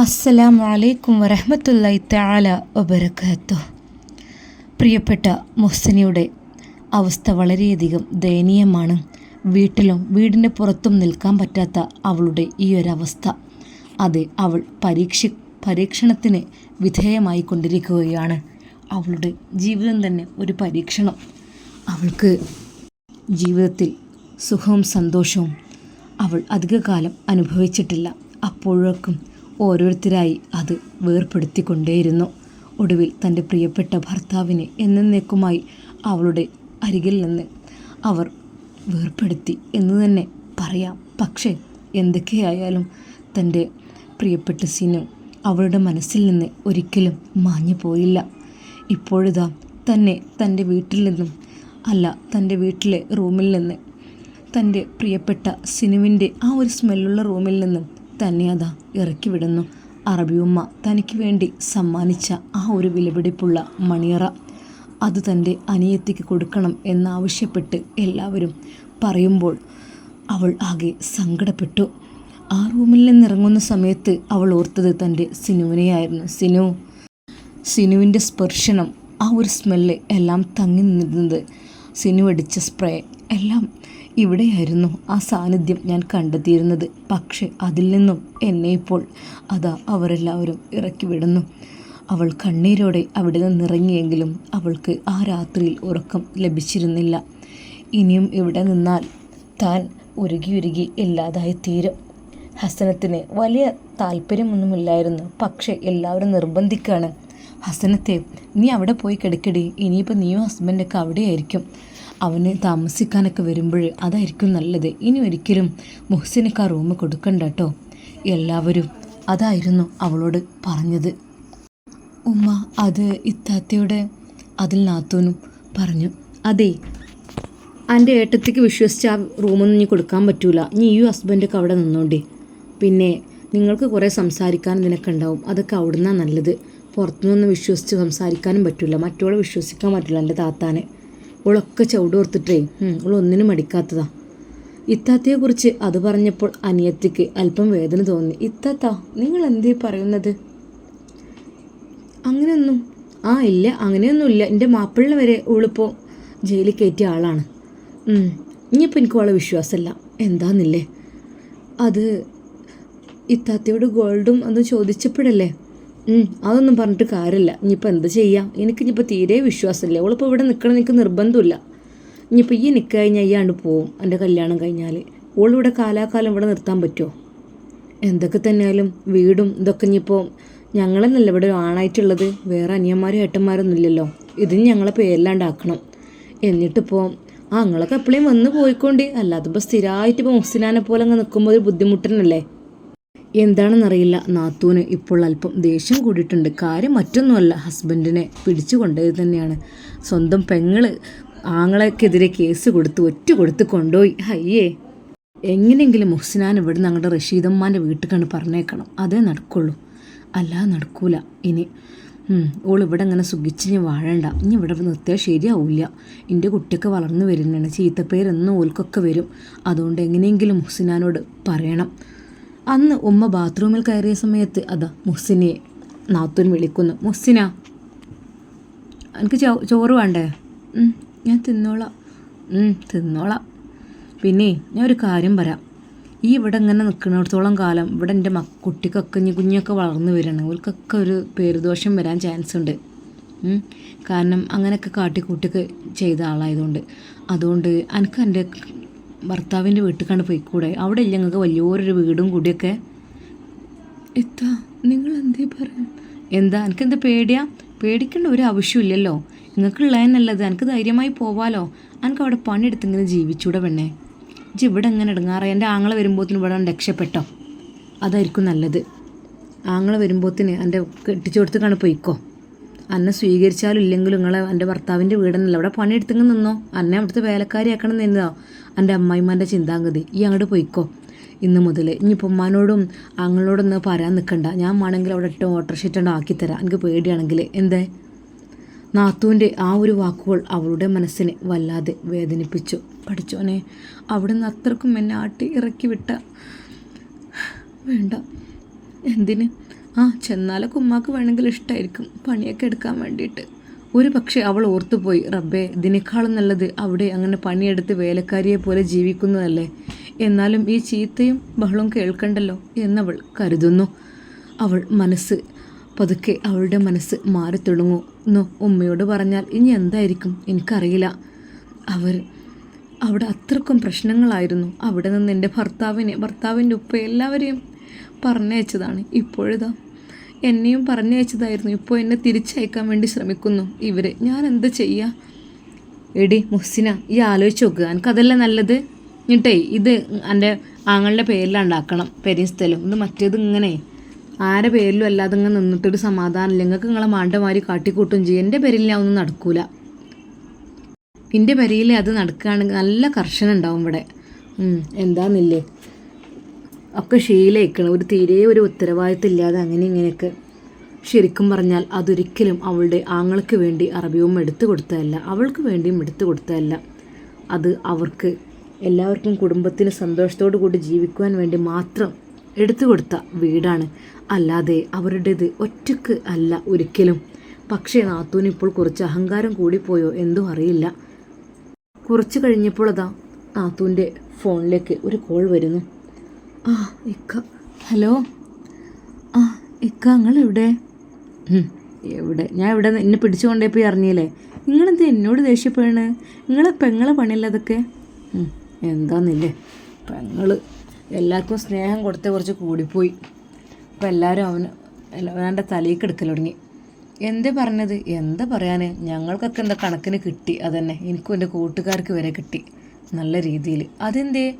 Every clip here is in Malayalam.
അസ്സലാമു അലൈക്കും വരഹമത്തല്ലായി താല വബറകാത്തു പ്രിയപ്പെട്ട മുഹ്സിനിയുടെ അവസ്ഥ വളരെയധികം ദയനീയമാണ്. വീട്ടിലും വീടിന്റെ പുറത്തും നിൽക്കാൻ പറ്റാത്ത അവളുടെ ഈ ഒരവസ്ഥ. അത് അവൾ പരീക്ഷ പരീക്ഷണത്തിന് വിധേയമായി കൊണ്ടിരിക്കുകയാണ്. അവളുടെ ജീവിതം തന്നെ ഒരു പരീക്ഷണം. അവൾക്ക് ജീവിതത്തിൽ സുഖവും സന്തോഷവും അവൾ അധികകാലം അനുഭവിച്ചിട്ടില്ല. അപ്പോഴേക്കും ഓരോരുത്തരായി അത് വേർപ്പെടുത്തിക്കൊണ്ടേയിരുന്നു. ഒടുവിൽ തന്റെ പ്രിയപ്പെട്ട ഭർത്താവിനെ എന്നേക്കുമായി അവളുടെ അരികിൽ നിന്ന് അവർ വേർപ്പെടുത്തി എന്ന് തന്നെ പറയാം. പക്ഷേ എന്തൊക്കെയായാലും തന്റെ പ്രിയപ്പെട്ട സിനു അവളുടെ മനസ്സിൽ നിന്ന് ഒരിക്കലും മാഞ്ഞു പോയില്ല. ഇപ്പോഴിതാ തന്നെ തന്റെ വീട്ടിൽ നിന്നും അല്ല തന്റെ വീട്ടിലെ റൂമിൽ നിന്ന് തന്റെ പ്രിയപ്പെട്ട സിനുവിന്റെ ആ ഒരു സ്മെല്ലുള്ള റൂമിൽ നിന്നും തന്നെ അതാ ഇറക്കി വിടുന്നു. അറബിയുമ്മ തനിക്ക് വേണ്ടി സമ്മാനിച്ച ആ ഒരു വിലപിടിപ്പുള്ള മണിയറ. അത് തന്റെ അനിയത്തിക്ക് കൊടുക്കണം എന്നാവശ്യപ്പെട്ട് എല്ലാവരും പറയുമ്പോൾ അവൾ ആകെ സങ്കടപ്പെട്ടു. ആ റൂമിൽ നിന്നിറങ്ങുന്ന സമയത്ത് അവൾ ഓർത്തത് തന്റെ സിനുവിനെയായിരുന്നു. സിനു സിനുവിന്റെ സ്പർശനം ആ ഒരു സ്മെല്ല് എല്ലാം തങ്ങി നിന്നിരുന്നത് സിനു അടിച്ച സ്പ്രേ. എല്ലാം ഇവിടെയായിരുന്നു ആ സാന്നിധ്യം ഞാൻ കണ്ടെത്തിയിരുന്നത്. പക്ഷെ അതിൽ നിന്നും എന്നെ ഇപ്പോൾ അതാ അവരെല്ലാവരും ഇറക്കി വിടുന്നു. അവൾ കണ്ണീരോടെ അവിടെ നിന്നിറങ്ങിയെങ്കിലും അവൾക്ക് ആ രാത്രിയിൽ ഉറക്കം ലഭിച്ചിരുന്നില്ല. ഇനിയും ഇവിടെ നിന്നാൽ താൻ ഉരുകി ഉരുകി ഇല്ലാതായി തീരും. ഹസനത്തിന് വലിയ താല്പര്യമൊന്നുമില്ലായിരുന്നു. പക്ഷേ എല്ലാവരും നിർബന്ധിക്കുകയാണ് ഹസനത്തെ നീ അവിടെ പോയി കിടക്കടി. ഇനിയിപ്പോൾ നീയും ഹസ്ബൻഡൊക്കെ അവിടെയായിരിക്കും. അവന് താമസിക്കാനൊക്കെ വരുമ്പോൾ അതായിരിക്കും നല്ലത്. ഇനി ഒരിക്കലും മുഹ്സിനക്ക് ആ റൂം കൊടുക്കണ്ട കേട്ടോ എല്ലാവരും അതായിരുന്നു അവളോട് പറഞ്ഞത്. ഉമ്മ അത് ഇത്താത്തയുടെ അതിൽ നാത്തൂനും പറഞ്ഞു. അതെ എന്റെ ഏട്ടത്തിക്ക് വിശ്വസിച്ച് ആ റൂമൊന്നും ഇനി കൊടുക്കാൻ പറ്റൂല. ഇനി ഈ ഹസ്ബൻഡൊക്കെ അവിടെ നിന്നോണ്ടേ. പിന്നെ നിങ്ങൾക്ക് കുറേ സംസാരിക്കാൻ ഇതിനൊക്കെ ഉണ്ടാവും. അതൊക്കെ അവിടുന്നാണ് നല്ലത്. പുറത്തുനിന്ന് വിശ്വസിച്ച് സംസാരിക്കാനും പറ്റില്ല മറ്റോളെ വിശ്വസിക്കാൻ പറ്റില്ല എന്റെ താത്താനെ. ഓളൊക്കെ ചവിടോർത്തിട്ടേ ഓൾ ഒന്നിനും മടിക്കാത്തതാ. ഇത്താത്തയെക്കുറിച്ച് അത് പറഞ്ഞപ്പോൾ അനിയത്തിക്ക് അല്പം വേദന തോന്നി. ഇത്താത്ത നിങ്ങൾ എന്തേ പറയുന്നത്? അങ്ങനെയൊന്നും ആ ഇല്ല അങ്ങനെയൊന്നുമില്ല. എന്റെ മാപ്പിളിനെ വരെ ഓളിപ്പോൾ ജയിലിൽ കയറ്റിയ ആളാണ്. ഇനിയിപ്പോൾ എനിക്ക് വളരെ വിശ്വാസമല്ല. എന്താന്നില്ലേ? അത് ഇത്താത്തയോട് ഗോൾഡും അത് ചോദിച്ചപ്പോഴല്ലേ അതൊന്നും പറഞ്ഞിട്ട് കാര്യമില്ല. ഇനിയിപ്പോൾ എന്ത് ചെയ്യാം? എനിക്ക് ഇനിയിപ്പോൾ തീരെ വിശ്വാസമില്ല. അവളിപ്പോൾ ഇവിടെ നിൽക്കണം എനിക്ക് നിർബന്ധമില്ല. ഇനിയിപ്പോൾ ഈ നിൽക്കുക കഴിഞ്ഞാൽ അയ്യാണ്ട് പോവും എന്റെ കല്യാണം കഴിഞ്ഞാൽ ഓളിവിടെ കാലാകാലം ഇവിടെ നിർത്താൻ പറ്റുമോ എന്തൊക്കെ തന്നെയാലും വീടും ഇതൊക്കെ ഇനിയിപ്പോൾ ഞങ്ങളെന്നല്ല ഇവിടെ ആണായിട്ടുള്ളത്? വേറെ അനിയന്മാരും ഏട്ടന്മാരൊന്നും ഇല്ലല്ലോ. ഇതിന് ഞങ്ങളെ പേരിലാണ്ടാക്കണം. എന്നിട്ടിപ്പോൾ ആ നിങ്ങളൊക്കെ എപ്പോഴും വന്ന് പോയിക്കൊണ്ടേ. അല്ലാതെ ഇപ്പോൾ സ്ഥിരമായിട്ട് ഇപ്പോൾ മുസ്ലിനെ പോലെ അങ്ങ് നിൽക്കുമ്പോൾ ഒരു ബുദ്ധിമുട്ടനല്ലേ എന്താണെന്നറിയില്ല. നാത്തൂന് ഇപ്പോൾ അല്പം ദേഷ്യം കൂടിയിട്ടുണ്ട്. കാര്യം മറ്റൊന്നുമല്ല. ഹസ്ബൻഡിനെ പിടിച്ചു കൊണ്ടത് തന്നെയാണ്. സ്വന്തം പെങ്ങൾ ആങ്ങളെക്കെതിരെ കേസ് കൊടുത്ത് ഒറ്റ കൊടുത്ത് കൊണ്ടുപോയി. അയ്യേ. എങ്ങനെയെങ്കിലും മുഹ്സിനാൻ ഇവിടുന്ന് ഞങ്ങളുടെ റഷീദമ്മാന്റെ വീട്ടിൽ കണ്ട് പറഞ്ഞേക്കണം. അതേ നടക്കുള്ളൂ. അല്ലാതെ നടക്കൂല. ഇനി ഓൾ ഇവിടെ അങ്ങനെ ഞാൻ വാഴണ്ട. ഇനി ഇവിടെ നിർത്തിയാൽ ശരിയാവില്ല. എന്റെ കുട്ടിയൊക്കെ വളർന്നു വരുന്നതാണ്. ചീത്തപ്പേരെന്നും ഓൽക്കൊക്കെ വരും. അതുകൊണ്ട് എങ്ങനെയെങ്കിലും മുഹ്സിനാനോട് പറയണം. അന്ന് ഉമ്മ ബാത്റൂമിൽ കയറിയ സമയത്ത് അതാ മുഹ്സിനെ നാത്തൂൻ വിളിക്കുന്നു. മുഹ്സിന? എനിക്ക് ചോറ് വേണ്ടേ? ഞാൻ തിന്നോളാം. തിന്നോളാം. പിന്നെ ഞാൻ ഒരു കാര്യം പറയാം. ഈ ഇവിടെ ഇങ്ങനെ നിൽക്കുന്നിടത്തോളം കാലം ഇവിടെ എന്റെ മ കുട്ടിക്കൊക്കെ കുഞ്ഞു കുഞ്ഞൊക്കെ വളർന്നു വരികയാണ് അവർക്കൊക്കെ ഒരു പേരുദോഷം വരാൻ ചാൻസ് ഉണ്ട്. കാരണം അങ്ങനെയൊക്കെ കാട്ടിക്കൂട്ടിയൊക്കെ ചെയ്ത ആളായതുകൊണ്ട്. അതുകൊണ്ട് എനിക്ക് എന്റെ ഭർത്താവിന്റെ വീട്ടിലേക്കാണ് പോയിക്കൂടെ? അവിടെ ഇല്ല ഞങ്ങൾക്ക് വലിയൊരു വീടും കൂടിയൊക്കെ. എത്താ നിങ്ങൾ എന്തേ പറയും എന്താ എനിക്കെന്താ പേടിയാ? പേടിക്കേണ്ട ഒരു ആവശ്യമില്ലല്ലോ നിങ്ങൾക്കുള്ളതെന്നല്ലത് എനിക്ക് ധൈര്യമായി പോവാലോ. എനിക്ക് അവിടെ പണിയെടുത്ത് ഇങ്ങനെ ജീവിച്ചൂടെ പെണ്ണേ. ഇജ്ജ് ഇവിടെ എങ്ങനെ ഇടങ്ങാറ? എന്റെ ആങ്ങളെ വരുമ്പോഴത്തേന് ഇവിടെ രക്ഷപ്പെട്ടോ? അതായിരിക്കും നല്ലത്. ആങ്ങളെ വരുമ്പോഴത്തേന് എന്റെ കെട്ടിച്ചു കൊടുത്തേക്കാണ് പോയിക്കോ. അന്നെ സ്വീകരിച്ചാലും ഇല്ലെങ്കിലും നിങ്ങളെ എന്റെ ഭർത്താവിന്റെ വീടെന്നല്ല. അവിടെ പണിയെടുത്തെങ്കിൽ നിന്നോ? അന്നെ അവിടുത്തെ വേലക്കാരിയാക്കണം നിന്നോ എന്റെ അമ്മായിമാന്റെ ചിന്താഗതി ഈ അങ്ങോട്ട് പോയിക്കോ. ഇന്ന് മുതൽ ഇനിയിപ്പോൾ ഉമ്മാനോടും ആങ്ങളോടൊന്ന് പറയാൻ നിൽക്കണ്ട ഞാൻ വേണമെങ്കിൽ അവിടെ ഇട്ട് വാട്ടർ ഷീറ്റ് ആക്കി തരാം. എനിക്ക് പേടിയാണെങ്കിൽ എന്തേ? നാത്തൂന്റെ ആ ഒരു വാക്കുകൾ അവളുടെ മനസ്സിനെ വല്ലാതെ വേദനിപ്പിച്ചു. പഠിച്ചോനെ അവിടെ നിന്ന് അത്രക്കും എന്നെ ആട്ടി ഇറക്കി വിട്ട വേണ്ട. എന്തിന്? ആ ചെന്നാലൊക്കെ ഉമ്മാക്ക് വേണമെങ്കിൽ ഇഷ്ടമായിരിക്കും പണിയൊക്കെ എടുക്കാൻ വേണ്ടിയിട്ട്. ഒരു പക്ഷേ അവൾ ഓർത്തുപോയി റബ്ബേ ഇതിനേക്കാളും നല്ലത് അവിടെ അങ്ങനെ പണിയെടുത്ത് വേലക്കാരിയെ പോലെ ജീവിക്കുന്നതല്ലേ? എന്നാലും ഈ ചീത്തയും ബഹളും കേൾക്കണ്ടല്ലോ? എന്നവൾ കരുതുന്നു. അവൾ മനസ്സ് പതുക്കെ അവളുടെ മനസ്സ് മാറി തുടങ്ങുന്നു. ഉമ്മയോട് പറഞ്ഞാൽ ഇനി എന്തായിരിക്കും? എനിക്കറിയില്ല. അവർ അവിടെ അത്രക്കും പ്രശ്നങ്ങളായിരുന്നു. അവിടെ നിന്ന് എന്റെ ഭർത്താവിനെ ഭർത്താവിന്റെ ഉപ്പ എല്ലാവരെയും പറഞ്ഞയച്ചതാണ്. ഇപ്പോഴിതാ. എന്നെയും പറഞ്ഞയച്ചതായിരുന്നു. ഇപ്പോൾ എന്നെ തിരിച്ചയക്കാൻ വേണ്ടി ശ്രമിക്കുന്നു ഇവരെ. ഞാൻ എന്താ ചെയ്യുക എടി മുഹ്സിന ഈ ആലോചിച്ച് നോക്കുക എനിക്കതല്ലേ നല്ലത്? എന്നിട്ടേ ഇത് എന്റെ ആങ്ങളുടെ പേരിലുണ്ടാക്കണം പെരിയ സ്ഥലം. ഇത് മറ്റേത് ഇങ്ങനെ. ആരെ പേരിലും അല്ലാതെ ഇങ്ങനെ നിന്നിട്ടൊരു സമാധാനമില്ല നിങ്ങൾക്ക് നിങ്ങളെ മാണ്ടമാരി കാട്ടിക്കൂട്ടും ചെയ്യും. എന്റെ പേരിൽ ഞാൻ ഒന്നും നടക്കൂല. എന്റെ പേരിൽ അത് നടക്കുകയാണെങ്കിൽ നല്ല കർശനം ഉണ്ടാവും ഇവിടെ. എന്താന്നില്ലേ? ഒക്കെ ശീലയിക്കണം. ഒരു തീരെ ഒരു ഉത്തരവാദിത്തം ഇല്ലാതെ അങ്ങനെ ഇങ്ങനെയൊക്കെ ശരിക്കും പറഞ്ഞാൽ അതൊരിക്കലും അവളുടെ ആങ്ങൾക്ക് വേണ്ടി അറബിയും എടുത്തു കൊടുത്തതല്ല അവൾക്ക് വേണ്ടിയും എടുത്തു കൊടുത്തതല്ല. അത് അവർക്ക് എല്ലാവർക്കും കുടുംബത്തിന് സന്തോഷത്തോടു കൂടി ജീവിക്കുവാൻ വേണ്ടി മാത്രം എടുത്തു കൊടുത്ത വീടാണ്. അല്ലാതെ അവരുടേത് ഒറ്റയ്ക്ക് അല്ല ഒരിക്കലും. പക്ഷേ നാത്തൂന് ഇപ്പോൾ കുറച്ച് അഹങ്കാരം കൂടിപ്പോയോ എന്തോ അറിയില്ല. കുറച്ച് കഴിഞ്ഞപ്പോൾ അതാ നാത്തൂന്റെ ഫോണിലേക്ക് ഒരു കോൾ വരുന്നു. ആ ഇക്ക. ഹലോ? ആ ഇക്ക നിങ്ങൾ എവിടെ എവിടെ? ഞാൻ ഇവിടെ എന്നെ പിടിച്ചുകൊണ്ടേ പോയി അറിഞ്ഞില്ലേ? നിങ്ങളെന്ത് എന്നോട് ദേഷ്യപ്പെടണ്? നിങ്ങളെ പെങ്ങളെ പണിയല്ല അതൊക്കെ? എന്താന്നില്ലേ പെങ്ങൾ എല്ലാവർക്കും സ്നേഹം കൊടുത്ത് കുറച്ച് കൂടിപ്പോയി. അപ്പം എല്ലാവരും അവന് അവന്റെ തലയിൽ എടുക്കൽ തുടങ്ങി. എന്തേ പറഞ്ഞത്? എന്താ പറയാൻ ഞങ്ങൾക്കൊക്കെ എന്താ കണക്കിന് കിട്ടി? അതന്നെ. എനിക്കും എന്റെ കൂട്ടുകാർക്ക് വരെ കിട്ടി. നല്ല രീതിയിൽ. അതെന്തേ?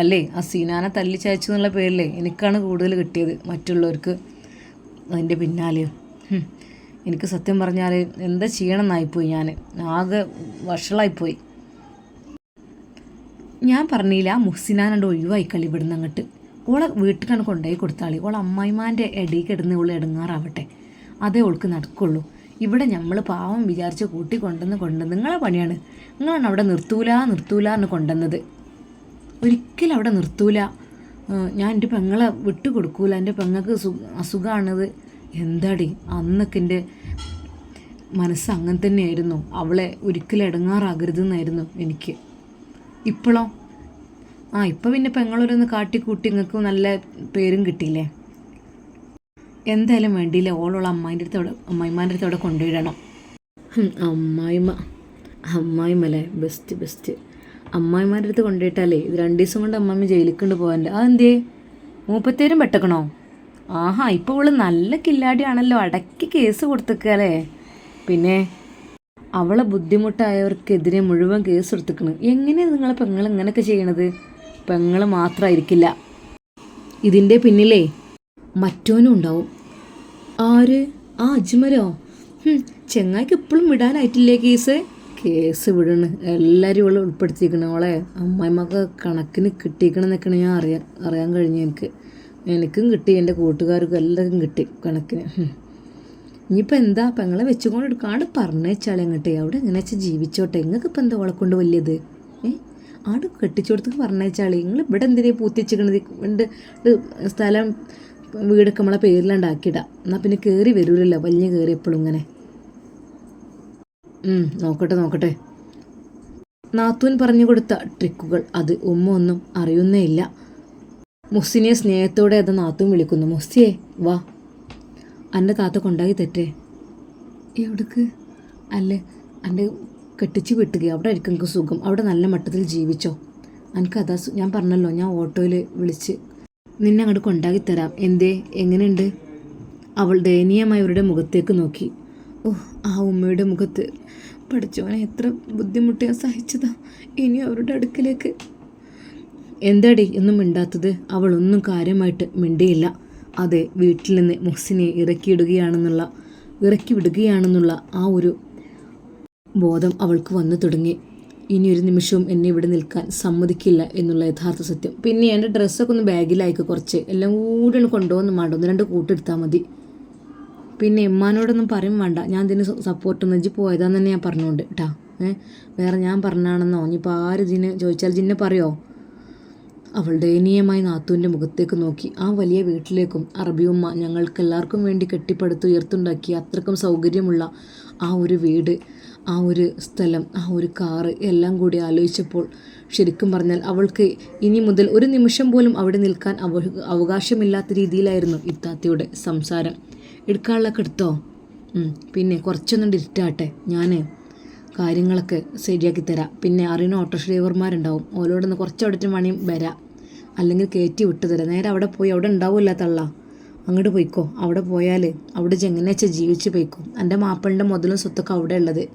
അല്ലേ? ആ സീനാനെ തല്ലിച്ചയച്ചു എന്നുള്ള പേരിലേ എനിക്കാണ് കൂടുതൽ കിട്ടിയത് മറ്റുള്ളവർക്ക്. അതിന്റെ പിന്നാലെയോ? എനിക്ക് സത്യം പറഞ്ഞാൽ എന്താ ചെയ്യണമെന്നായിപ്പോയി ഞാൻ ആകെ വഷളായിപ്പോയി. ഞാൻ പറഞ്ഞില്ല മുഹ്സിനാനോട് ഒഴിവായി കളി ഇവിടുന്ന് അങ്ങോട്ട് ഓളെ വീട്ടിലാണ് കൊണ്ടുപോയി കൊടുത്താളി. ഓളെ അമ്മായിമാന്റെ ഇടയിൽ കിടന്ന് ഓൾ ഇടങ്ങാറാവട്ടെ അതേ ഓൾക്ക് നടക്കുള്ളൂ. ഇവിടെ നമ്മൾ പാവം വിചാരിച്ച് കൂട്ടി കൊണ്ടുവന്ന് കൊണ്ടുവന്ന് നിങ്ങളെ പണിയാണ്. നിങ്ങളാണ് അവിടെ നിർത്തൂല നിർത്തൂല എന്ന് കൊണ്ടുവന്നത്. ഒരിക്കലും അവിടെ നിർത്തൂല. ഞാൻ എന്റെ പെങ്ങളെ വിട്ടു കൊടുക്കൂല. എന്റെ പെങ്ങൾക്ക് അസുഖമാണത് എന്താടി? അന്നൊക്കെ എന്റെ മനസ്സ് അങ്ങനെ തന്നെയായിരുന്നു. അവളെ ഒരിക്കലും ഇടങ്ങാറാകരുതെന്നായിരുന്നു എനിക്ക്. ഇപ്പോഴോ ആ ഇപ്പം പിന്നെ പെങ്ങളൊരൊന്ന് കാട്ടിക്കൂട്ടി നിങ്ങൾക്ക് നല്ല പേരും കിട്ടിയില്ലേ? എന്തായാലും വേണ്ടിയില്ല. ഓളുള്ള അമ്മായിന്റെ അടുത്ത് അവിടെ അമ്മായിമാന്റെ അടുത്ത് അവിടെ കൊണ്ടുവിടണം അമ്മായിമ്മ അമ്മായിമ്മ ബെസ്റ്റ് ബെസ്റ്റ്. അമ്മായിമാരുടെ അടുത്ത് കൊണ്ടുപോയിട്ടാലേ ഇത് രണ്ട് ദിവസം കൊണ്ട് അമ്മാമ്മ ജയിലിൽ കൊണ്ട് പോകാന്റെ അതെന്തേ മൂപ്പത്തേരും പെട്ടക്കണോ? ആഹാ ഇപ്പോൾ ഇവൾ നല്ല കില്ലാടിയാണല്ലോ. അടക്കി കേസ് കൊടുത്തേക്കല്ലേ. പിന്നെ അവളെ ബുദ്ധിമുട്ടായവർക്കെതിരെ മുഴുവൻ കേസ് കൊടുത്തേക്കണ് എങ്ങനെയാണ് നിങ്ങളെ പെങ്ങൾ ഇങ്ങനെയൊക്കെ ചെയ്യണത്? പെങ്ങൾ മാത്രമായിരിക്കില്ല ഇതിന്റെ പിന്നിലേ മറ്റോനും ഉണ്ടാവും. ആര്? ആ അജ്മരോ ചെങ്ങായിക്ക് ഇപ്പോഴും വിടാനായിട്ടില്ലേ കേസ്? കേസ് വിടണ്. എല്ലാവരും ഇവളെ ഉൾപ്പെടുത്തിയിരിക്കണ. അവളെ അമ്മായിമ്മക്ക് കണക്കിന് കിട്ടിയിരിക്കണമെന്നൊക്കെയാണ് ഞാൻ അറിയാൻ അറിയാൻ കഴിഞ്ഞു എനിക്ക്. എനിക്കും കിട്ടി എന്റെ കൂട്ടുകാർക്കും എല്ലാവർക്കും കിട്ടി കണക്കിന്. ഇനിയിപ്പോൾ എന്താ? പെങ്ങളെ വെച്ചുകൊണ്ട് എടുക്കാണ്ട് പറഞ്ഞേച്ചാളെ എങ്ങോട്ടേ അവിടെ എങ്ങനെ വെച്ചാൽ ജീവിച്ചോട്ടെ? നിങ്ങൾക്ക് ഇപ്പം എന്താ ഓളെ കൊണ്ട് വലിയത്? ഏ? ആട് കെട്ടിച്ചോടത്തേക്ക് പറഞ്ഞേച്ചാളി നിങ്ങൾ ഇവിടെ എന്തിനാ പൂത്തിച്ചിക്കണത് ഉണ്ട് സ്ഥലം വീടൊക്കെ നമ്മളെ പേരിലുണ്ടാക്കിയിടാം എന്നാൽ പിന്നെ കയറി വരൂലല്ലോ. വലിയ കയറി എപ്പോഴും ഇങ്ങനെ. നോക്കട്ടെ നോക്കട്ടെ. നാത്തൂൻ പറഞ്ഞു കൊടുത്ത ട്രിക്കുകൾ അത് ഉമ്മ ഒന്നും അറിയുന്നേ ഇല്ല. മുസ്സിനെ സ്നേഹത്തോടെ അത് നാത്തൂൻ വിളിക്കുന്നു. മുസ്സിയെ വാ. എന്റെ താത്ത കൊണ്ടാക്കി തെറ്റേ. എവിടേക്ക്? അല്ല എന്റെ കെട്ടിച്ച് വിട്ടുക. അവിടെ ആയിരിക്കും എനിക്ക് സുഖം. അവിടെ നല്ല മട്ടത്തിൽ ജീവിച്ചോ. എനിക്ക് അതാ ഞാൻ പറഞ്ഞല്ലോ ഞാൻ ഓട്ടോയിൽ വിളിച്ച് നിന്നെ അങ്ങോട്ട് കൊണ്ടാക്കി തരാം. എന്തേ എങ്ങനെയുണ്ട്? അവൾ ദയനീയമായി അവരുടെ മുഖത്തേക്ക് നോക്കി. ഓ ആ ഉമ്മയുടെ മുഖത്ത്. പഠിച്ചവനെ എത്ര ബുദ്ധിമുട്ട് ഞാൻ സഹിച്ചതാ. ഇനി അവരുടെ അടുക്കലേക്ക്. എന്താടി ഒന്നും മിണ്ടാത്തത്? അവളൊന്നും കാര്യമായിട്ട് മിണ്ടിയില്ല. അതെ വീട്ടിൽ നിന്ന് മുഹ്സിനെ ഇറക്കിയിടുകയാണെന്നുള്ള ഇറക്കി വിടുകയാണെന്നുള്ള ആ ഒരു ബോധം അവൾക്ക് വന്നു തുടങ്ങി. ഇനി ഒരു നിമിഷവും എന്നെ ഇവിടെ നിൽക്കാൻ സമ്മതിക്കില്ല എന്നുള്ള യഥാർത്ഥ സത്യം. പിന്നെ എന്റെ ഡ്രസ്സൊക്കെ ഒന്ന് ബാഗിലായിക്കോ കുറച്ച്. എല്ലാം കൂടെ ഒന്ന് കൊണ്ടുപോകുന്ന. മാണ്ടോ ഒന്ന് രണ്ട് കൂട്ടെടുത്താൽ മതി. പിന്നെ എമ്മാനോടൊന്നും പറയും വേണ്ട. ഞാൻ ഇതിന് സപ്പോർട്ട് നെജി പോയതാന്ന് തന്നെ ഞാൻ പറഞ്ഞുകൊണ്ട് കേട്ടാ വേറെ ഞാൻ പറഞ്ഞാണെന്നോ? ഇനിയിപ്പോൾ ആര് ഇതിന് ചോദിച്ചാൽ ജിന്നെ പറയോ? അവൾ ദയനീയമായി നാത്തൂന്റെ മുഖത്തേക്ക് നോക്കി ആ വലിയ വീട്ടിലേക്കും അറബിയുമ്മ ഞങ്ങൾക്കെല്ലാവർക്കും വേണ്ടി കെട്ടിപ്പടുത്ത് ഉയർത്തുണ്ടാക്കി അത്രക്കും സൗകര്യമുള്ള ആ ഒരു വീട് ആ ഒരു സ്ഥലം ആ ഒരു കാറ് എല്ലാം കൂടി ആലോചിച്ചപ്പോൾ ശരിക്കും പറഞ്ഞാൽ അവൾക്ക് ഇനി മുതൽ ഒരു നിമിഷം പോലും അവിടെ നിൽക്കാൻ അവ അവകാശമില്ലാത്ത രീതിയിലായിരുന്നു ഇത്താത്തയുടെ സംസാരം. എടുക്കാനുള്ളതൊക്കെ എടുത്തോ? പിന്നെ കുറച്ചൊന്നും ഇരുട്ടാട്ടെ. ഞാൻ കാര്യങ്ങളൊക്കെ ശരിയാക്കി തരാം. പിന്നെ അറിയുന്ന ഓട്ടോ ഡ്രൈവർമാരുണ്ടാവും. ഓലോടൊന്ന് കുറച്ച് അവിടെ മണിയും വരാം. അല്ലെങ്കിൽ കയറ്റി വിട്ടു തരാം. നേരെ അവിടെ പോയി അവിടെ ഉണ്ടാവില്ല തള്ള. അങ്ങോട്ട് പോയിക്കോ. അവിടെ പോയാൽ അവിടെ ചെങ്ങനെച്ച ജീവിച്ച് പോയിക്കോ? എന്റെ മാപ്പിളിന്റെ മുതലും സ്വത്തൊക്കെ അവിടെ ഉള്ളത്.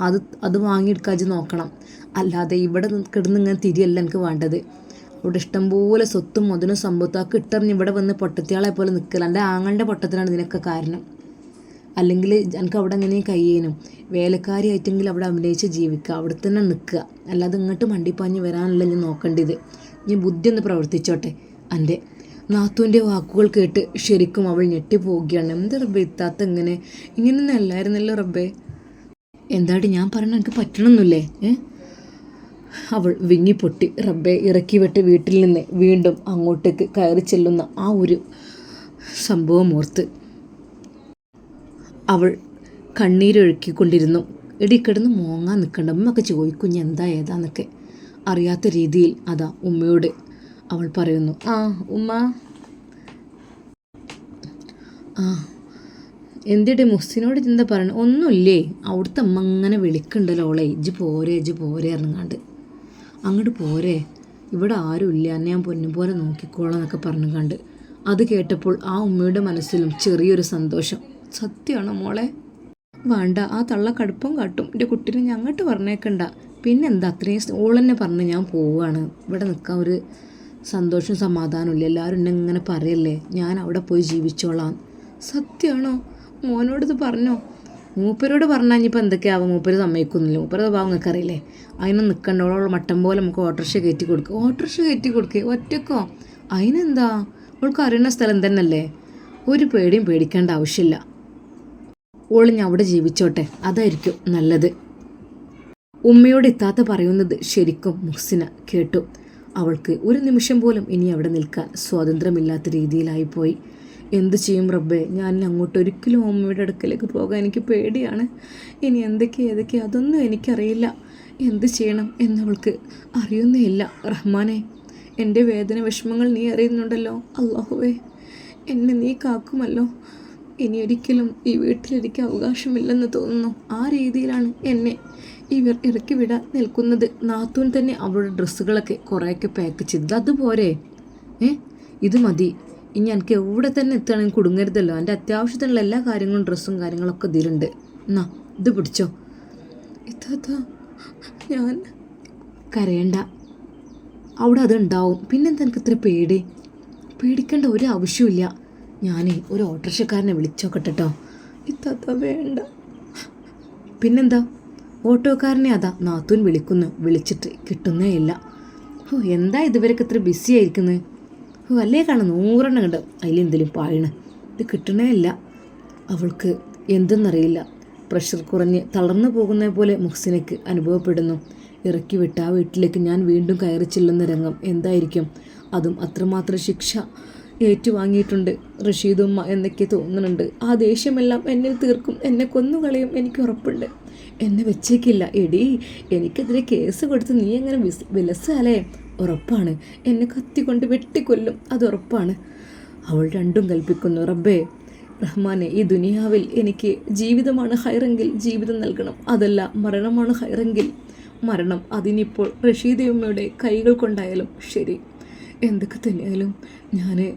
അത് അത് വാങ്ങിയെടുക്കാച്ച് നോക്കണം. അല്ലാതെ ഇവിടെ കിടന്ന് ഇങ്ങനെ തിരിയല്ല എനിക്ക് വേണ്ടത്. അവിടെ ഇഷ്ടംപോലെ സ്വത്തും മുതലും സമ്പത്തൊക്കെ കിട്ടറിഞ്ഞ് ഇവിടെ വന്ന് പൊട്ടത്തിയാളെ പോലെ നിൽക്കല എന്റെ ആങ്ങളുടെ പൊട്ടത്തിനാണ് ഇതിനൊക്കെ കാരണം. അല്ലെങ്കിൽ എനിക്ക് അവിടെ എങ്ങനെ കഴിയാനും. വേലക്കാരിയായിട്ടെങ്കിൽ അവിടെ അഭിനയിച്ച് ജീവിക്കുക. അവിടെ തന്നെ നിൽക്കുക. അല്ലാതെ ഇങ്ങോട്ട് മണ്ടിപ്പാഞ്ഞ് വരാനല്ല ഞാൻ നോക്കേണ്ടത്. ഞാൻ ബുദ്ധി ഒന്ന് പ്രവർത്തിച്ചോട്ടെ. എന്റെ നാത്തുവിന്റെ വാക്കുകൾ കേട്ട് ശരിക്കും അവൾ ഞെട്ടിപ്പോവുകയാണ്. എന്ത് റബ്ബേ ഇത്താത്ത ഇങ്ങനെ. ഇങ്ങനെയൊന്നും അല്ലായിരുന്നല്ലോ റബ്ബേ. എന്താടി ഞാൻ പറഞ്ഞ എനിക്ക് പറ്റണമെന്നില്ലേ ഏ? അവൾ വിങ്ങിപ്പൊട്ടി റബ്ബെ ഇറക്കി വിട്ട് വീട്ടിൽ നിന്ന് വീണ്ടും അങ്ങോട്ടേക്ക് കയറി ചെല്ലുന്ന ആ ഒരു സംഭവം ഓർത്ത് അവൾ കണ്ണീരൊഴുക്കിക്കൊണ്ടിരുന്നു. എടി കിടന്ന് മോങ്ങാൻ നിൽക്കണ്ട. ഉമ്മയൊക്കെ ചോദിക്കും എന്താ ഏതാന്നൊക്കെ. അറിയാത്ത രീതിയിൽ അതാ ഉമ്മയോട് അവൾ പറയുന്നു. ആ ഉമ്മ. ആ എന്തിടെ മുസ്സിനോട് എന്താ പറയണ? ഒന്നുമില്ലേ? അവിടുത്തെ അമ്മ അങ്ങനെ വിളിക്കണ്ടല്ലോ ഓളെ ഇജ് പോരെ ഇജ് പോരെ ഇറങ്ങാണ്ട് അങ്ങോട്ട് പോരെ. ഇവിടെ ആരുമില്ല എന്നെ ഞാൻ പൊന്നും പോലെ നോക്കിക്കോളാം എന്നൊക്കെ പറഞ്ഞു കണ്ട്. അത് കേട്ടപ്പോൾ ആ ഉമ്മയുടെ മനസ്സിലും ചെറിയൊരു സന്തോഷം. സത്യമാണോ മോളെ. വേണ്ട ആ തള്ള കടുപ്പം കാട്ടും. എന്റെ കുട്ടീനെ അങ്ങോട്ട് പറഞ്ഞേക്കണ്ട. പിന്നെന്താ അത്രയും ഓളെന്നെ പറഞ്ഞ് ഞാൻ പോവുകയാണ് ഇവിടെ നിൽക്കാൻ ഒരു സന്തോഷം സമാധാനവും ഇല്ല. എല്ലാവരും എന്നെ ഇങ്ങനെ പറയല്ലേ? ഞാൻ അവിടെ പോയി ജീവിച്ചോളാം. സത്യമാണോ മോനോടത് പറഞ്ഞോ? മൂപ്പരോട് പറഞ്ഞാൽ ഇനിയിപ്പോൾ എന്തൊക്കെയാവും? മൂപ്പര് സമ്മതിക്കുന്നില്ല. മൂപ്പര് സ്വഭാവം നിങ്ങൾക്ക് അറിയില്ലേ അതിനെ നിൽക്കണ്ടോളം മട്ടം പോലെ നമുക്ക് ഓട്ടോറിക്ഷ കയറ്റി കൊടുക്കുക ഓട്ടോറിക്ഷ കയറ്റി കൊടുക്കുക ഒറ്റക്കോ? അതിനെന്താ? അവൾക്ക് അറിയുന്ന സ്ഥലം തന്നെയല്ലേ? ഒരു പേടിയും പേടിക്കേണ്ട ആവശ്യമില്ല. ഓളിഞ്ഞ് അവിടെ ജീവിച്ചോട്ടെ. അതായിരിക്കും നല്ലത്. ഉമ്മയോട് ഇത്താത്ത പറയുന്നത് ശരിക്കും മുഹ്സിന കേട്ടു. അവൾക്ക് ഒരു നിമിഷം പോലും ഇനി അവിടെ നിൽക്കാൻ സ്വാതന്ത്ര്യമില്ലാത്ത രീതിയിലായിപ്പോയി. എന്ത് ചെയ്യും റബ്ബേ? ഞാൻ അങ്ങോട്ട് ഒരിക്കലും അമ്മയുടെ അടുക്കലേക്ക് പോകാൻ എനിക്ക് പേടിയാണ്. ഇനി എന്തൊക്കെ ഏതൊക്കെ അതൊന്നും എനിക്കറിയില്ല. എന്ത് ചെയ്യണം എന്നവൾക്ക് അറിയുന്നേയില്ല റഹ്മാനെ എന്റെ വേദന വിഷമങ്ങൾ നീ അറിയുന്നുണ്ടല്ലോ. അള്ളാഹുവേ എന്നെ നീ കാക്കുമല്ലോ. ഇനി ഒരിക്കലും ഈ വീട്ടിലെനിക്ക് അവകാശമില്ലെന്ന് തോന്നുന്നു. ആ രീതിയിലാണ് എന്നെ ഇവർ ഇറക്കി വിടാൻ നിൽക്കുന്നത്. നാത്തൂൻ തന്നെ അവളുടെ ഡ്രസ്സുകളൊക്കെ കുറേയൊക്കെ പാക്ക് ചെയ്തത്. അതുപോരെ ഏ? ഇത് മതി. ഇനി എനിക്ക് എവിടെ തന്നെ എത്തുകയാണെങ്കിൽ കുടുങ്ങരുതല്ലോ. എന്റെ അത്യാവശ്യത്തിനുള്ള എല്ലാ കാര്യങ്ങളും ഡ്രസ്സും കാര്യങ്ങളൊക്കെ ഇതിലുണ്ട്. എന്നാ ഇത് പിടിച്ചോ. ഇതാ ഞാൻ കരയണ്ട. അവിടെ അതുണ്ടാവും പിന്നെന്താ എനിക്ക് ഇത്ര പേടി? പേടിക്കേണ്ട ഒരു ആവശ്യമില്ല ഞാനേ ഒരു ഓട്ടോറിക്ഷക്കാരനെ വിളിച്ചോക്കട്ടെ കേട്ടോ ഇത്താത്ത വേണ്ട. പിന്നെന്താ? ഓട്ടോക്കാരനെ അതാ നാത്തൂൻ വിളിക്കുന്നു. വിളിച്ചിട്ട് കിട്ടുന്നേ ഇല്ല. ഓ എന്താ ഇതുവരെയൊക്കെ ഇത്ര ബിസി ആയിരിക്കുന്നത് അല്ലേ കാണും. നൂറെണ്ണം കണ്ട്. അതിലെന്തെങ്കിലും പായണ്. ഇത് കിട്ടണേ ഇല്ല അവൾക്ക് എന്തെന്നറിയില്ല. പ്രഷർ കുറഞ്ഞ് തളർന്നു പോകുന്ന പോലെ മുഹ്സിനയ്ക്ക് അനുഭവപ്പെടുന്നു. ഇറക്കി വിട്ട ആ വീട്ടിലേക്ക് ഞാൻ വീണ്ടും കയറി ചെല്ലുന്ന രംഗം എന്തായിരിക്കും? അതും അത്രമാത്രം ശിക്ഷ ഏറ്റുവാങ്ങിയിട്ടുണ്ട്. റഷീദുമ്മ എന്നൊക്കെ തോന്നുന്നുണ്ട്. ആ ദേഷ്യമെല്ലാം എന്നെ തീർക്കും. എന്നെ കൊന്നുകളയും. എനിക്ക് ഉറപ്പുണ്ട്. എന്നെ വെച്ചേക്കില്ല. എടി എനിക്കെതിരെ കേസ് കൊടുത്ത് നീ എങ്ങനെ വിസ് വിലസാലേ ഉറപ്പാണ്. എന്നെ കത്തിക്കൊണ്ട് വെട്ടിക്കൊല്ലും. അത് ഉറപ്പാണ്. അവൾ രണ്ടും കൽപ്പിക്കുന്നു റബ്ബേ റഹ്മാനെ ഈ ദുനിയാവിൽ എനിക്ക് ജീവിതമാണ് ഹൈറെങ്കിൽ ജീവിതം നൽകണം. അതല്ല മരണമാണ് ഹൈറെങ്കിൽ. മരണം അതിനിപ്പോൾ റഷീദയമ്മയുടെ കൈകൾ കൊണ്ടായാലും ശരി. എന്തൊക്കെ തന്നെയായാലും ഞാൻ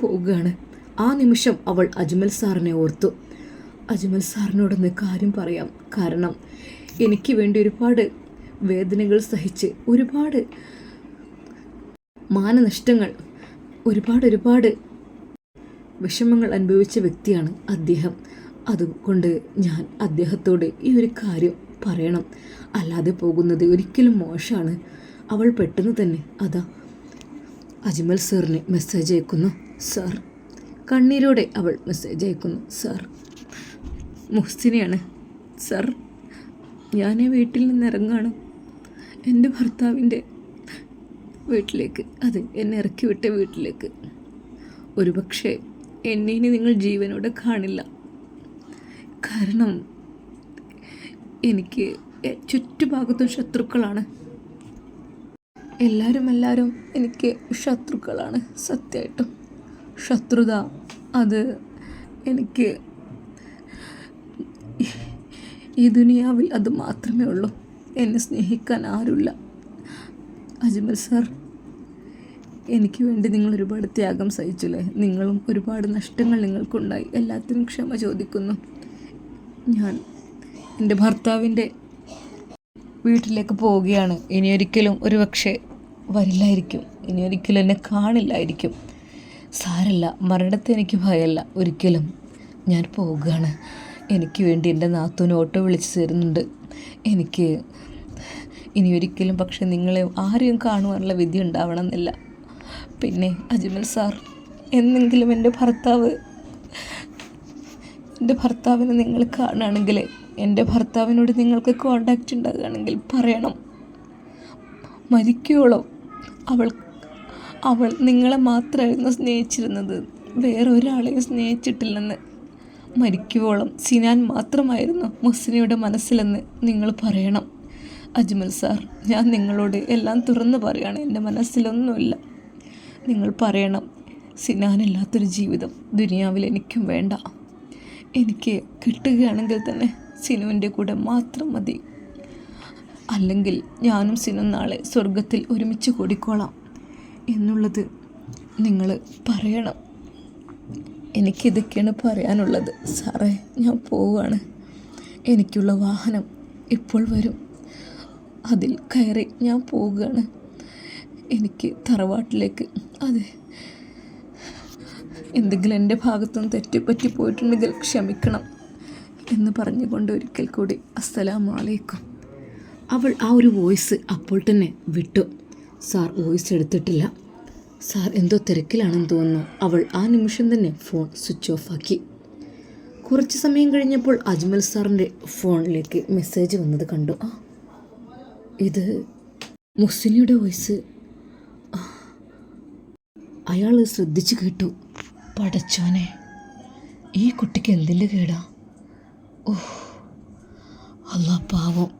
പോവുകയാണ്. ആ നിമിഷം അവൾ അജ്മൽ സാറിനെ ഓർത്തു. അജ്മൽ സാറിനോടൊന്ന് കാര്യം പറയാം. കാരണം എനിക്ക് വേണ്ടി ഒരുപാട് വേദനകൾ സഹിച്ച് ഒരുപാട് മാനനഷ്ടങ്ങൾ. ഒരുപാട് ഒരുപാട് വിഷമങ്ങൾ അനുഭവിച്ച വ്യക്തിയാണ് അദ്ദേഹം. അതുകൊണ്ട് ഞാൻ അദ്ദേഹത്തോട് ഈ ഒരു കാര്യം പറയണം. അല്ലാതെ പോകുന്നത് ഒരിക്കലും മോശമാണ്. അവൾ പെട്ടെന്ന് തന്നെ അതാ അജ്മൽ സാറിന് മെസ്സേജ് അയക്കുന്നു. സാർ കണ്ണീരോടെ അവൾ മെസ്സേജ് അയക്കുന്നു. സാർ മുഹ്സിനെയാണ്. സാർ ഞാൻ വീട്ടിൽ നിന്ന് ഇറങ്ങാണ് എന്റെ ഭർത്താവിന്റെ വീട്ടിലേക്ക്. അതെ എന്നെ ഇറക്കി വിട്ട വീട്ടിലേക്ക്. ഒരുപക്ഷെ എന്നെ ഇനി നിങ്ങൾ ജീവനോടെ കാണില്ല. കാരണം എനിക്ക് ചുറ്റുഭാഗത്തും ശത്രുക്കളാണ്. എല്ലാവരും എല്ലാവരും എനിക്ക് ശത്രുക്കളാണ് സത്യമായിട്ടും ശത്രുത അത് എനിക്ക് ഈ ദുനിയാവിൽ അത് മാത്രമേ ഉള്ളൂ. എന്നെ സ്നേഹിക്കാൻ ആരുമില്ല. അജ്മൽ സാർ എനിക്ക് വേണ്ടി നിങ്ങൾ ഒരുപാട് ത്യാഗം സഹിച്ചില്ലേ? നിങ്ങളും ഒരുപാട് നഷ്ടങ്ങൾ നിങ്ങൾക്കുണ്ടായി. എല്ലാത്തിനും ക്ഷമ ചോദിക്കുന്നു. ഞാൻ എന്റെ ഭർത്താവിന്റെ വീട്ടിലേക്ക് പോവുകയാണ്. ഇനിയൊരിക്കലും ഒരു പക്ഷേ വരില്ലായിരിക്കും. ഇനിയൊരിക്കലും എന്നെ കാണില്ലായിരിക്കും. സാരല്ല മരണത്തെ എനിക്ക് ഭയമല്ല ഒരിക്കലും ഞാൻ പോവുകയാണ്. എനിക്ക് വേണ്ടി എന്റെ നാത്തൂന് ഓട്ടോ വിളിച്ച് തരുന്നുണ്ട് എനിക്ക് ഇനിയൊരിക്കലും പക്ഷെ നിങ്ങളെ ആരെയും കാണുവാനുള്ള വിധി ഉണ്ടാവണമെന്നില്ല. പിന്നെ അജ്മൽ സാർ എന്നെങ്കിലും എന്റെ ഭർത്താവ് എന്റെ ഭർത്താവിനെ നിങ്ങൾ കാണുകയാണെങ്കിൽ എന്റെ ഭർത്താവിനോട് നിങ്ങൾക്ക് കോണ്ടാക്റ്റ് ഉണ്ടാകുകയാണെങ്കിൽ പറയണം. മരിക്കുവോളം അവൾ അവൾ നിങ്ങളെ മാത്രമായിരുന്നു സ്നേഹിച്ചിരുന്നത്. വേറെ ഒരാളെയും സ്നേഹിച്ചിട്ടില്ലെന്ന്. മരിക്കുവോളം സിനാൻ മാത്രമായിരുന്നു മുസ്ലിയുടെ മനസ്സിലെന്ന് നിങ്ങൾ പറയണം. അജ്മൽ സാർ ഞാൻ നിങ്ങളോട് എല്ലാം തുറന്നു പറയുകയാണ്. എന്റെ മനസ്സിലൊന്നുമില്ല. നിങ്ങൾ പറയണം. സിനാനില്ലാത്തൊരു ജീവിതം ദുനിയാവിൽ എനിക്കും വേണ്ട. എനിക്ക് കിട്ടുകയാണെങ്കിൽ തന്നെ സിനുവിന്റെ കൂടെ മാത്രം മതി. അല്ലെങ്കിൽ ഞാനും സിനും നാളെ സ്വർഗത്തിൽ ഒരുമിച്ച് കൂടിക്കോളാം. എന്നുള്ളത് നിങ്ങൾ പറയണം. എനിക്കിതൊക്കെയാണ് പറയാനുള്ളത്. സാറേ ഞാൻ പോവുകയാണ്. എനിക്കുള്ള വാഹനം ഇപ്പോൾ വരും. അതിൽ കയറി ഞാൻ പോവുകയാണ്. എനിക്ക് തറവാട്ടിലേക്ക് അതെ. എന്തെങ്കിലും എന്റെ ഭാഗത്തുനിന്ന് തെറ്റിപ്പറ്റി പോയിട്ടുണ്ടെങ്കിൽ ക്ഷമിക്കണം എന്ന് പറഞ്ഞുകൊണ്ട് ഒരിക്കൽ കൂടി അസ്സലാമു അലൈക്കും അവൾ ആ ഒരു വോയിസ് അപ്പോൾ തന്നെ വിട്ടു. സാർ വോയിസ് എടുത്തിട്ടില്ല. സാർ എന്തോ തിരക്കിലാണെന്ന് തോന്നുന്നു. അവൾ ആ നിമിഷം തന്നെ ഫോൺ സ്വിച്ച് ഓഫ് ആക്കി. കുറച്ച് സമയം കഴിഞ്ഞപ്പോൾ അജ്മൽ സാറിന്റെ ഫോണിലേക്ക് മെസ്സേജ് വന്നത് കണ്ടു. ഇത് മുസ്ലിയുടെ വോയിസ്. അയാൾ ശ്രദ്ധിച്ചു കേട്ടു. പടച്ചോനെ ഈ കുട്ടിക്ക് എന്തിന്റെ കേടാ? ഓ അല്ല പാവം.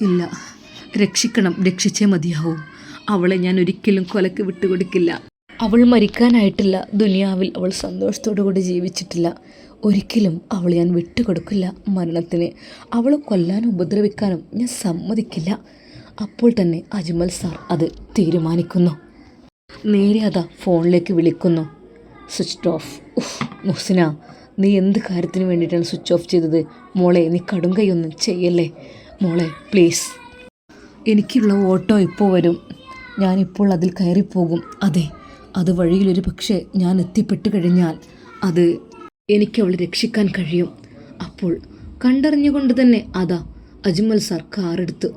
ഇല്ല രക്ഷിക്കണം രക്ഷിച്ചേ മതിയാവൂ. അവളെ ഞാൻ ഒരിക്കലും കൊലക്ക് വിട്ടുകൊടുക്കില്ല. അവൾ മരിക്കാനായിട്ടില്ല. ദുനിയാവിൽ അവൾ സന്തോഷത്തോടു കൂടി ജീവിച്ചിട്ടില്ല. ഒരിക്കലും അവൾ ഞാൻ വിട്ടുകൊടുക്കില്ല മരണത്തിന്. അവളെ കൊല്ലാനും ഉപദ്രവിക്കാനും ഞാൻ സമ്മതിക്കില്ല. അപ്പോൾ തന്നെ അജ്മൽ സാർ അത് തീരുമാനിക്കുന്നു. നേരെ അതാ ഫോണിലേക്ക് വിളിക്കുന്നു. സ്വിച്ച് ഓഫ് ഉഫ് മുഹ്സിന നീ എന്ത് കാര്യത്തിന് വേണ്ടിയിട്ടാണ് സ്വിച്ച് ഓഫ് ചെയ്തത്? മോളെ നീ കടും കൈയൊന്നും ചെയ്യല്ലേ? മോളെ പ്ലീസ് എനിക്കുള്ള ഓട്ടോ ഇപ്പോൾ വരും. ഞാനിപ്പോൾ അതിൽ കയറിപ്പോകും. അതെ അത് വഴിയിലൊരു പക്ഷേ ഞാൻ എത്തിപ്പെട്ട് കഴിഞ്ഞാൽ അത് എനിക്ക് അവളെ രക്ഷിക്കാൻ കഴിയും. അപ്പോൾ കണ്ടറിഞ്ഞുകൊണ്ട് തന്നെ അതാ അജ്മൽ സാർ കാറെടുത്ത്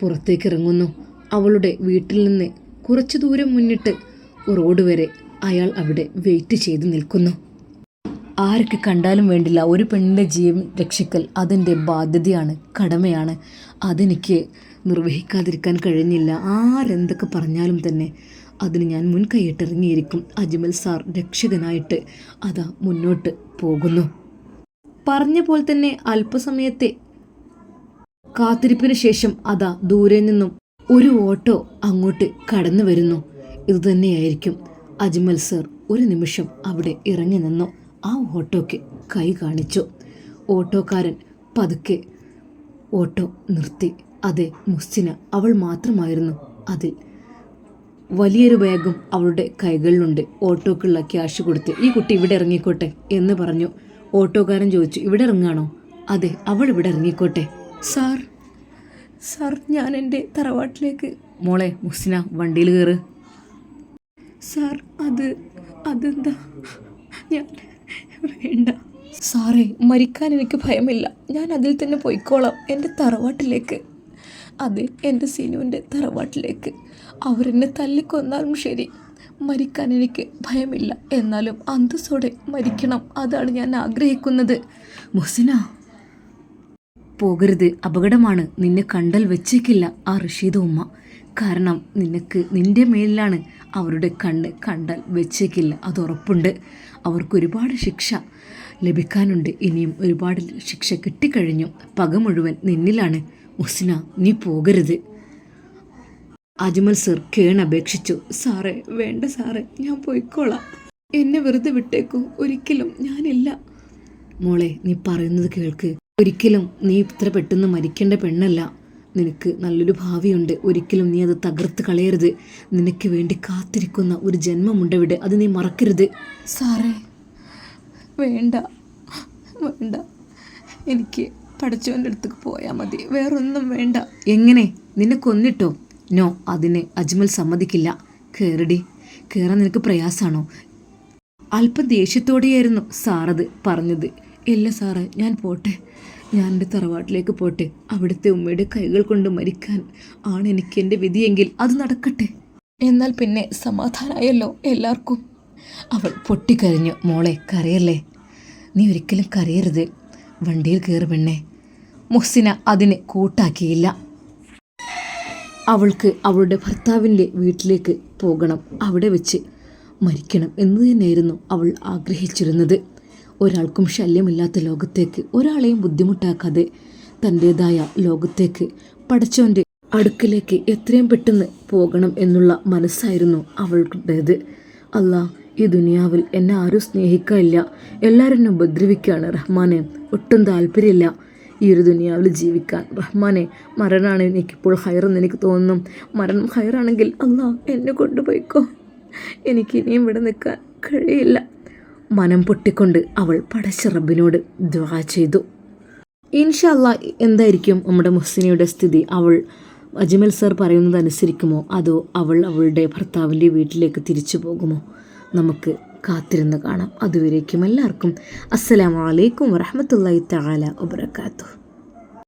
പുറത്തേക്ക് ഇറങ്ങുന്നു. അവളുടെ വീട്ടിൽ നിന്ന് കുറച്ചു ദൂരം മുന്നിട്ട് റോഡ് വരെ അയാൾ അവിടെ വെയിറ്റ് ചെയ്ത് നിൽക്കുന്നു. ആരൊക്കെ കണ്ടാലും വേണ്ടില്ല ഒരു പെണ്ണിന്റെ ജീവൻ രക്ഷിക്കൽ അതിന്റെ ബാധ്യതയാണ് കടമയാണ്. അതെനിക്ക് നിർവഹിക്കാതിരിക്കാൻ കഴിഞ്ഞില്ല. ആരെന്തൊക്കെ പറഞ്ഞാലും തന്നെ അതിന് ഞാൻ മുൻകൈയിട്ടിറങ്ങിയിരിക്കും അജ്മൽ സാർ രക്ഷകനായിട്ട് അതാ മുന്നോട്ട് പോകുന്നു. പറഞ്ഞ പോലെ തന്നെ അല്പസമയത്തെ കാത്തിരിപ്പിന് ശേഷം അതാ ദൂരെ നിന്നും ഒരു ഓട്ടോ അങ്ങോട്ട് കടന്നു വരുന്നു. ഇതുതന്നെയായിരിക്കും അജ്മൽ സർ ഒരു നിമിഷം അവിടെ ഇറങ്ങി നിന്നു. ആ ഓട്ടോയ്ക്ക് കൈ കാണിച്ചു. ഓട്ടോക്കാരൻ പതുക്കെ ഓട്ടോ നിർത്തി. അതെ മുസ്തിന അവൾ മാത്രമായിരുന്നു അതിൽ. വലിയൊരു ബാഗും അവളുടെ കൈകളിലുണ്ട്. ഓട്ടോക്കുള്ള ക്യാഷ് കൊടുത്ത് ഈ കുട്ടി ഇവിടെ ഇറങ്ങിക്കോട്ടെ എന്ന് പറഞ്ഞു. ഓട്ടോക്കാരൻ ചോദിച്ചു ഇവിടെ ഇറങ്ങാണോ അതെ അവൾ ഇവിടെ ഇറങ്ങിക്കോട്ടെ. സാർ സാർ ഞാൻ എന്റെ തറവാട്ടിലേക്ക്. മോളെ മുസ്ന വണ്ടിയിൽ കയറ്. സാർ അത് അതെന്താ? ഞാൻ വേണ്ട. സാറേ മരിക്കാൻ എനിക്ക് ഭയമില്ല. ഞാൻ അതിൽ തന്നെ പോയിക്കോളാം എന്റെ തറവാട്ടിലേക്ക്. അതെ എന്റെ സിനുവിന്റെ തറവാട്ടിലേക്ക്. അവരെന്നെ തല്ലിക്കൊന്നാലും ശരി മരിക്കാൻ എനിക്ക് ഭയമില്ല. എന്നാലും അന്തസ്സോടെ മരിക്കണം അതാണ് ഞാൻ ആഗ്രഹിക്കുന്നത്. മുസിന പോകരുത്. അപകടമാണ് നിന്നെ കണ്ടൽ വെച്ചേക്കില്ല ആ റഷീദ് ഉമ്മ. കാരണം നിനക്ക് നിന്റെ മേലിലാണ് അവരുടെ കണ്ണ് കണ്ടാൽ വെച്ചേക്കില്ല. അത് ഉറപ്പുണ്ട്. അവർക്കൊരുപാട് ശിക്ഷ ലഭിക്കാനുണ്ട്. ഇനിയും ഒരുപാട് ശിക്ഷ കിട്ടിക്കഴിഞ്ഞു. പക മുഴുവൻ നിന്നിലാണ്. ഉസ്ന നീ പോകരുത്. അജ്മൽ സർ കേണപേക്ഷിച്ചു സാറേ വേണ്ട സാറേ ഞാൻ പോയിക്കോളാം. എന്നെ വെറുതെ വിട്ടേക്കൂ. ഒരിക്കലും ഞാനില്ല. മോളെ നീ പറയുന്നത് കേൾക്ക്. ഒരിക്കലും നീ ഇത്ര പെട്ടെന്ന് മരിക്കേണ്ട പെണ്ണല്ല. നിനക്ക് നല്ലൊരു ഭാവിയുണ്ട്. ഒരിക്കലും നീ അത് തകർത്ത് കളയരുത്. നിനക്ക് വേണ്ടി കാത്തിരിക്കുന്ന ഒരു ജന്മമുണ്ടവിടെ അത് നീ മറക്കരുത്. സാറേ വേണ്ട. വേണ്ട. എനിക്ക് പഠിച്ചവന്റെ അടുത്തേക്ക് പോയാൽ മതി. വേറൊന്നും വേണ്ട. എങ്ങനെ? നിന്നെ കൊന്നിട്ടോ? നോ അതിന് അജ്മൽ സമ്മതിക്കില്ല. കയറടി കയറാൻ നിനക്ക് പ്രയാസമാണോ അല്പം ദേഷ്യത്തോടെയായിരുന്നു സാറത് പറഞ്ഞത്. ഇല്ല സാറേ ഞാൻ പോട്ടെ. ഞാൻ എന്റെ തറവാട്ടിലേക്ക് പോട്ടെ. അവിടുത്തെ ഉമ്മയുടെ കൈകൾ കൊണ്ട് മരിക്കാൻ ആണ് എനിക്ക് എന്റെ വിധിയെങ്കിൽ അത് നടക്കട്ടെ. എന്നാൽ പിന്നെ സമാധാനമായല്ലോ എല്ലാവർക്കും. അവൾ പൊട്ടിക്കരഞ്ഞു. മോളെ കരയല്ലേ? നീ ഒരിക്കലും കരയരുത്. വണ്ടിയിൽ കയറി പെണ്ണെ. മുഹ്സിന അതിനെ കൂട്ടാക്കിയില്ല. അവൾക്ക് അവളുടെ ഭർത്താവിന്റെ വീട്ടിലേക്ക് പോകണം. അവിടെ വെച്ച് മരിക്കണം എന്ന് തന്നെയായിരുന്നു അവൾ ആഗ്രഹിച്ചിരുന്നത്. ഒരാൾക്കും ശല്യമില്ലാത്ത ലോകത്തേക്ക് ഒരാളെയും ബുദ്ധിമുട്ടാക്കാതെ തന്റേതായ ലോകത്തേക്ക് പഠിച്ചവന്റെ അടുക്കിലേക്ക് എത്രയും പെട്ടെന്ന് പോകണം എന്നുള്ള മനസ്സായിരുന്നു അവളുടേത്. അല്ല ഈ ദുനിയാവിൽ എന്നെ ആരും സ്നേഹിക്കാനില്ല എല്ലാവരും എന്നെ ഉപദ്രവിക്കുകയാണ് റഹ്മാനെ. ഒട്ടും താല്പര്യമില്ല ഈ ഒരു ദുനിയാവിൽ ജീവിക്കാൻ. റഹ്മാനെ മരണമാണ് എനിക്കിപ്പോൾ ഹയറെന്ന് എനിക്ക് തോന്നുന്നു. മരണം ഹയറാണെങ്കിൽ അല്ല എന്നെ കൊണ്ടുപോയിക്കോ. എനിക്ക് ഇനിയും ഇവിടെ നിൽക്കാൻ കഴിയില്ല. മനം പൊട്ടിക്കൊണ്ട് അവൾ പടച്ച ദ്വാ ചെയ്തു. ഇൻഷല്ല എന്തായിരിക്കും നമ്മുടെ മുഹ്സിനയുടെ സ്ഥിതി? അവൾ അജ്മൽ സർ പറയുന്നത് അനുസരിക്കുമോ അതോ അവൾ അവളുടെ ഭർത്താവിന്റെ വീട്ടിലേക്ക് തിരിച്ചു പോകുമോ? നമുക്ക് കാത്തിരുന്ന് കാണാം. അതുവരേക്കും എല്ലാവർക്കും അസ്സലാമലൈക്കും വറഹമത്തല്ലാ തആല വബറകാതുഹു.